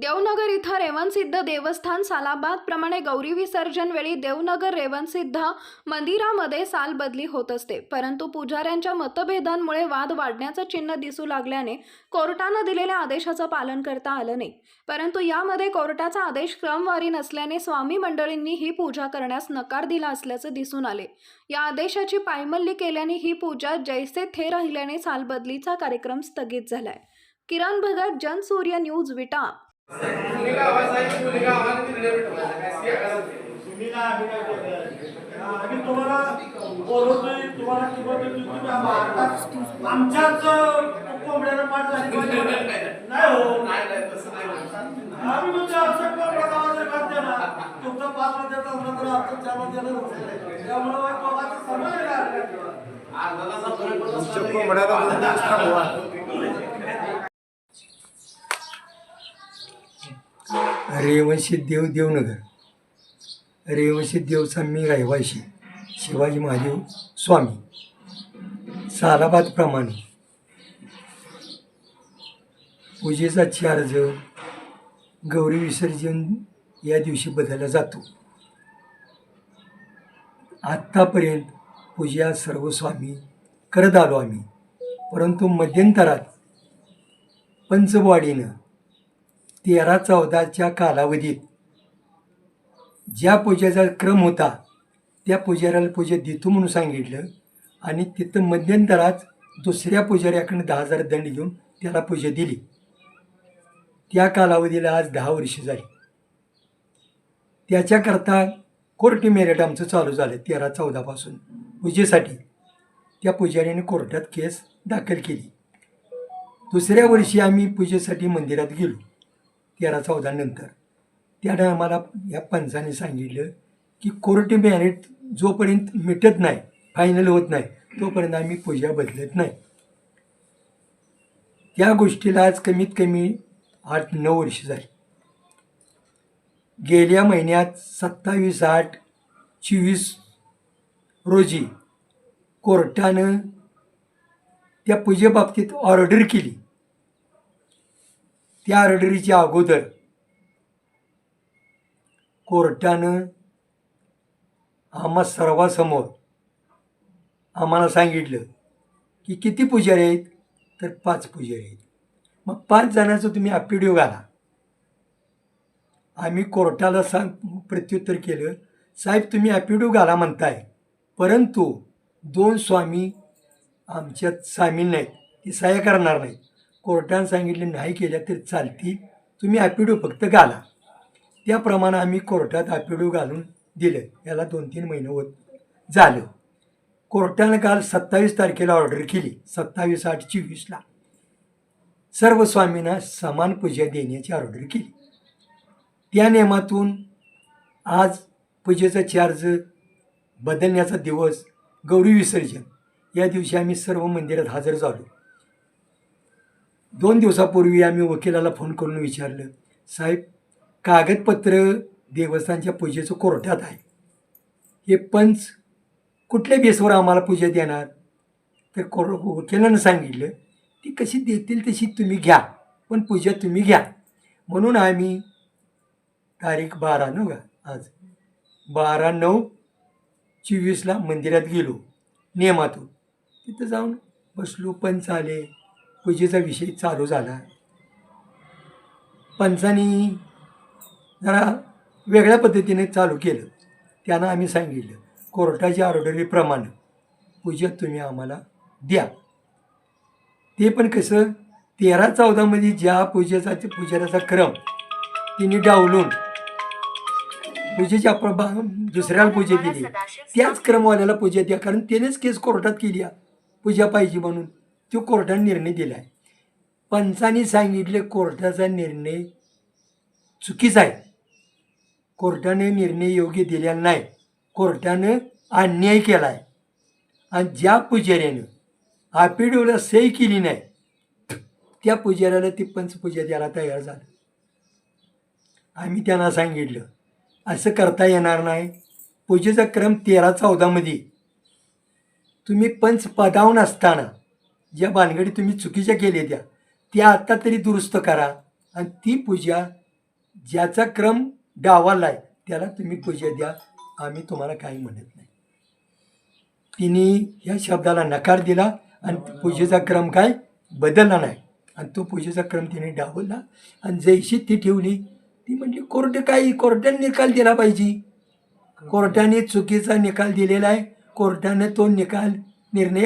देवनगर इथं रेवणसिद्ध देवस्थान सालाबादप्रमाणे गौरी विसर्जन वेळी देवनगर रेवणसिद्ध मंदिरामध्ये साल बदली होत असते. परंतु पुजाऱ्यांच्या मतभेदांमुळे वाद वाढण्याचं चिन्ह दिसू लागल्याने कोर्टानं दिलेल्या आदेशाचं पालन करता आलं नाही. परंतु यामध्ये कोर्टाचा आदेश क्रमवारी नसल्याने स्वामी मंडळींनी ही पूजा करण्यास नकार दिला असल्याचं दिसून आले. या आदेशाची पायमल्ली केल्याने ही पूजा जैसे थे राहिल्याने सालबदलीचा कार्यक्रम स्थगित झालाय. किरण भगत जनसूर्य न्यूज विटा आमच्याच कोंबड्याला पाठ झाली पाहिजे. नाही हो. नाही नाही नाही. आम्ही म्हणजे आमच्या कोंबड्याला आवाज घात देणार? तुमचा पाच वाजता असला तर आमचं चार नसतं. त्यामुळे बाबाचं समज तरी- कोंबड्याला दोन दिवस थांबवा. रेवंशी देव देवनगर. रेवंशी देवचा मी रहिवाशी शिवाजी महादेव स्वामी. सालाबादप्रमाणे पूजेचा चार्ज गौरी विसर्जन या दिवशी बदलला जातो. आत्तापर्यंत पूजा सर्व स्वामी करत आलो आम्ही. परंतु मध्यंतरात पंचवाडीनं तेरा चौदाच्या कालावधीत. ज्या पूजेचा क्रम होता त्या पुजाऱ्याला पूजा देतो म्हणून सांगितलं आणि तिथं मध्यंतरात दुसऱ्या पुजाऱ्याकडनं दहा हजार दंड घेऊन त्याला पूजा दिली. त्या कालावधीला आज दहा वर्ष झाली. त्याच्याकरता कोर्ट मेरिट आमचं चालू झालं तेरा चौदापासून. पूजेसाठी त्या पुजाऱ्याने कोर्टात केस दाखल केली. दुसऱ्या वर्षी आम्ही पूजेसाठी मंदिरात गेलो. तेरा चौदानंतर त्या त्यानं आम्हाला या पंचाने सांगितलं की कोर्ट मॅरिट जोपर्यंत मिटत नाही फायनल होत नाही तोपर्यंत आम्ही पूजा बदलत नाही. त्या गोष्टीला आज कमीत कमी आठ नऊ वर्ष झाली. गेल्या महिन्यात सत्तावीस आठ चोवीस रोजी कोर्टानं त्या पूजेबाबतीत ऑर्डर केली. त्या ऑर्डरीच्या अगोदर कोर्टानं आम्हा सर्वासमोर आम्हाला सांगितलं की किती पुजारी आहेत? तर पाच पुजारी आहेत. मग पाच जणांचं तुम्ही अपिडिओ घाला. आम्ही कोर्टाला सांग प्रत्युत्तर केलं साहेब तुम्ही ॲपिडिओ घाला म्हणताय. परंतु दोन स्वामी आमच्यात सामील नाहीत. ते सह्या करणार नाहीत. कोर्टानं सांगितलं नाही केल्या तर चालतील. तुम्ही ॲपिडो फक्त घाला. त्याप्रमाणे आम्ही कोर्टात ॲपिडो घालून दिलं. याला दोन तीन महिने होत झालं. कोर्टानं काल सत्तावीस तारखेला ऑर्डर केली. सत्तावीस आठ चोवीसला सर्व स्वामींना समान पूजा देण्याची ऑर्डर केली. त्या नियमातून आज पूजेचा चार्ज बदलण्याचा दिवस गौरी विसर्जन या दिवशी आम्ही सर्व मंदिरात हजर झालो. दोन दिवसापूर्वी आम्ही वकिलाला फोन करून विचारलं साहेब कागदपत्र देवस्थानच्या पूजेचं कोर्टात आहे. हे पंच कुठल्या बेसवर आम्हाला पूजा देणार? तर कोर वकिलानं सांगितलं ती कशी देतील तशी तुम्ही घ्या पण पूजा तुम्ही घ्या. म्हणून आम्ही तारीख बारा नऊ का आज बारा नऊ चोवीसला मंदिरात गेलो नियमातून तिथं जाऊन बसलो पंच आले. पूजेचा विषय चालू झाला. पंचांनी जरा वेगळ्या पद्धतीने चालू केलं. त्यांना आम्ही सांगितलं कोर्टाच्या ऑर्डरीप्रमाणे पूजा तुम्ही आम्हाला द्या. ते पण कसं तेरा चौदामध्ये ज्या पूजेचा ते पुजाऱ्याचा क्रम तिने डावलून पूजेच्या प्रभा दुसऱ्याला पूजा दिली. त्याच क्रमवाल्याला पूजा द्या. कारण त्यानेच केस कोर्टात केली. आहे. पूजा पाहिजे म्हणून. तो कोर्टाने निर्णय दिला आहे पंचांनी सांगितले कोर्टाचा निर्णय चुकीचा आहे. कोर्टाने निर्णय योग्य दिलेला नाही. कोर्टानं अन्याय केला आहे आणि ज्या पुजाऱ्यानं आपिडोला सही केली नाही त्या पुजाऱ्याला ती पंचपूजा द्यायला तयार झालं. आम्ही त्यांना सांगितलं असं करता येणार नाही. पूजेचा क्रम तेरा चौदामध्ये तुम्ही पंच पदावून असताना ज्या भानगडी तुम्ही चुकीच्या केल्या त्या त्या आत्ता तरी दुरुस्त करा. आणि ती पूजा ज्याचा क्रम डावाला आहे त्याला तुम्ही पूजा द्या. आम्ही तुम्हाला काही म्हणत नाही. तिने ह्या शब्दाला नकार दिला आणि पूजेचा क्रम काय? बदलला नाही. आणि तो पूजेचा क्रम तिने डावलला. आणि जैशी ती ठेवली ती म्हणजे कोर्ट काही कोर्टाने निकाल दिला पाहिजे. कोर्टाने चुकीचा निकाल दिलेला आहे. कोर्टाने तो निकाल निर्णय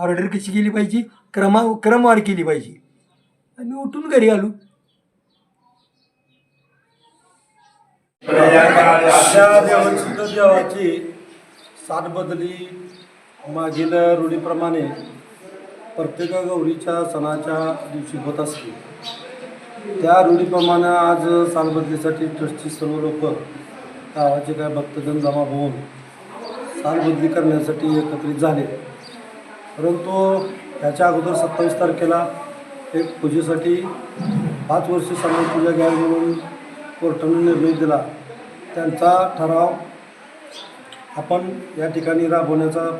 ऑर्डर कशी केली पाहिजे? क्रमा क्रमवार केली पाहिजे. आम्ही उठून घरी आलो. अशा देवसिद्ध देवाची सात बदली मागील रूढीप्रमाणे प्रत्येक गौरीच्या सणाच्या दिवशी होत असते. त्या रूढीप्रमाणे आज सालबदलीसाठी ट्रस्टची सर्व लोक गावाचे काय भक्तजन जमा होऊन सालबदली करण्यासाठी एकत्रित झाले. परंतु याच्या अगोदर सत्तावीस तारखेला एक पूजेसाठी पाच वर्ष समान पूजा घ्यावी म्हणून कोर्टाने निर्णय दिला. त्यांचा ठराव आपण या ठिकाणी राबवण्याचा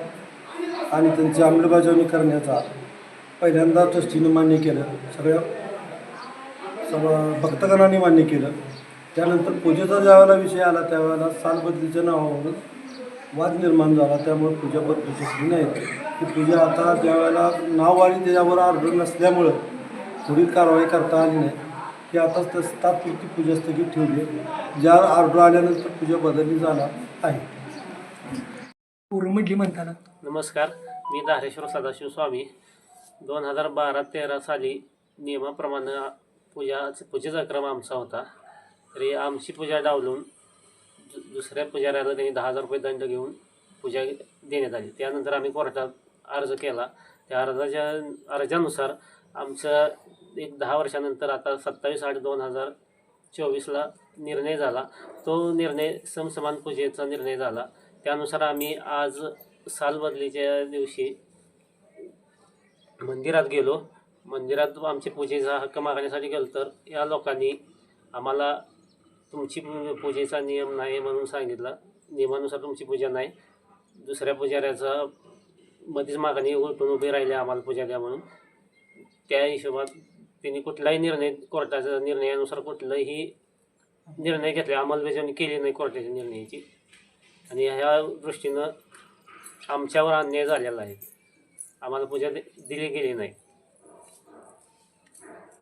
आणि त्यांची अंमलबजावणी करण्याचा पहिल्यांदा ट्रस्टीने मान्य केलं. सगळ्या सर्व भक्तगणांनी मान्य केलं. त्यानंतर पूजेचा ज्यावेळेला विषय आला त्यावेळेला सालबदलीच्या नावावरून वाद निर्माण झाला. त्यामुळे पूजा बदलू नाही. ती पूजा आता ज्यावेळेला नाव आणि त्याच्यावर ऑर्डर नसल्यामुळं पुढील कारवाई करता आली नाही. की आता तस तात्पुरती पूजा स्थगित ठेवली आहे. ज्या ऑर्डर आल्यानंतर पूजा बदलली जाणार आहे. पूर्व म्हटली म्हणताना. नमस्कार. मी धारेश्वर सदाशिव स्वामी. दोन हजार बारा तेरा साली नियमाप्रमाणे पूजा पूजेचा क्रम आमचा होता. तरी आमची पूजा डावलून दु- दुसऱ्या पुजाऱ्याला त्यांनी दहा हजार रुपये दंड घेऊन पूजा देण्यात आली. त्यानंतर आम्ही कोर्टात अर्ज केला. त्या अर्जाच्या अर्जानुसार आमचं एक दहा वर्षानंतर आता सत्तावीस आठ दोन हजार चोवीसला निर्णय झाला. तो निर्णय समसमान पूजेचा निर्णय झाला. त्यानुसार आम्ही आज सालबदलीच्या दिवशी मंदिरात गेलो. मंदिरात आमची पूजेचा हक्क मागण्यासाठी गेलो तर या लोकांनी आम्हाला तुमची पूजेचा नियम नाही म्हणून सांगितलं. नियमानुसार तुमची पूजा नाही. दुसऱ्या पुजाऱ्याचा मध्येच मागणी उलटून उभी राहिली आम्हाला पूजा द्या म्हणून. त्या हिशोबात त्यांनी कुठलाही निर्णय कोर्टाच्या निर्णयानुसार कुठलाही निर्णय घेतले अंमलबजावणी केली नाही कोर्टाच्या निर्णयाची. आणि ह्या दृष्टीनं आमच्यावर अन्याय झालेला आहे. आम्हाला पूजा दि- दिली गेली नाही.